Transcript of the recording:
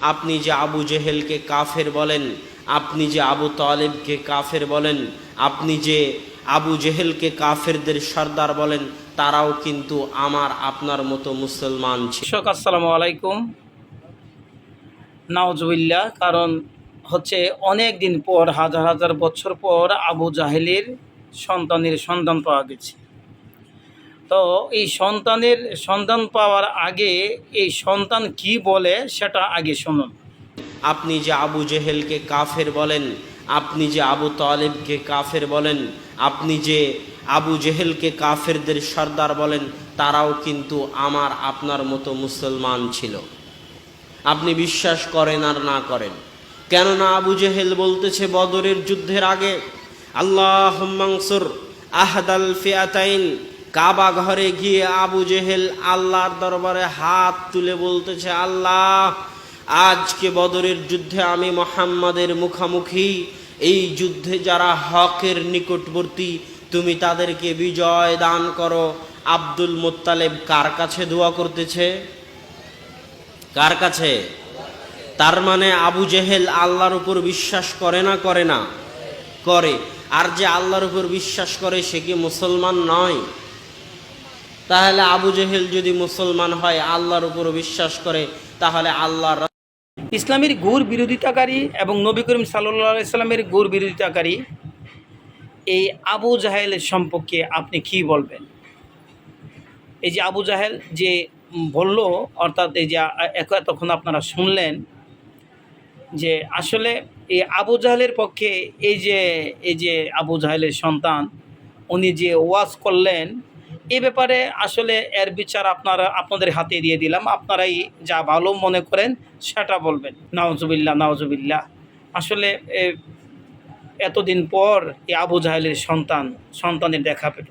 আপনি যে আবু জেহেলকে কাফের বলেন, আপনি যে আবু তালেবকে কাফের বলেন, আপনি যে আবু জেহেলকে কাফেরদের সর্দার বলেন, তারাও কিন্তু আমার, আপনার মতো মুসলমান দর্শক আসসালামু আলাইকুম। নাওজুবিল্লাহ কারণ হচ্ছে অনেক দিন পর, হাজার হাজার বছর পর আবু জাহেলের সন্তানের সন্ধান পাওয়া গেছে। তো এই সন্তানের সন্তান পাওয়ার আগে এই সন্তান কি বলে সেটা আগে শুনুন। আপনি যে আবু জেহেলকে কাফের বলেন, আপনি যে আবু তালেবকে কাফের বলেন, আপনি যে আবু জেহেলকে কাফেরদের সর্দার বলেন, তারাও কিন্তু আমার, আপনার মতো মুসলমান ছিল। আপনি বিশ্বাস করেন আর না করেন। কেননা আবু জেহেল বলতেছে বদরের যুদ্ধের আগে আল্লাহ আহদাল ফিয়াতাইন কাবা ঘরে গিয়ে আবু জেহেল আল্লাহর দরবারে হাত তুলে বলতেছে, আল্লাহ, আজকে বদরের যুদ্ধে আমি মোহাম্মদের মুখামুখি। এই যুদ্ধে যারা হকের নিকটবর্তী, তুমি তাদেরকে বিজয় দান করো। আব্দুল মোত্তালেব কার কাছে দোয়া করতেছে? কার কাছে? তার মানে আবু জেহেল আল্লাহর উপর বিশ্বাস করে না করে না? করে। আর যে আল্লাহর উপর বিশ্বাস করে, সে কি মুসলমান নয়? তাহলে আবু জেহেল যদি মুসলমান হয়, আল্লাহর উপর বিশ্বাস করে, তাহলে আল্লাহর ইসলামের গুর বিরোধিতাকারী এবং নবী করিম সাল্লাহ ইসলামের গুর বিরোধিতাকারী, এই আবু জাহেলের সম্পর্কে আপনি কি বলবেন? এই যে আবু জাহেল যে বলল, অর্থাৎ এই যে এতক্ষণ আপনারা শুনলেন যে আসলে এই আবু জাহেলের পক্ষে এই যে এই যে আবু জাহেলের সন্তান, উনি যে ওয়াজ করলেন এ ব্যাপারে আসলে এর বিচার আপনারা আপনাদের হাতে দিয়ে দিলাম। আপনারাই যা ভালো মনে করেন সেটা বলবেন। নাওজুবিল্লাহ নওয়াজুবিল্লা আসলে এতদিন পর এই আবু জাহেলের সন্তান, সন্তানের দেখা পেল।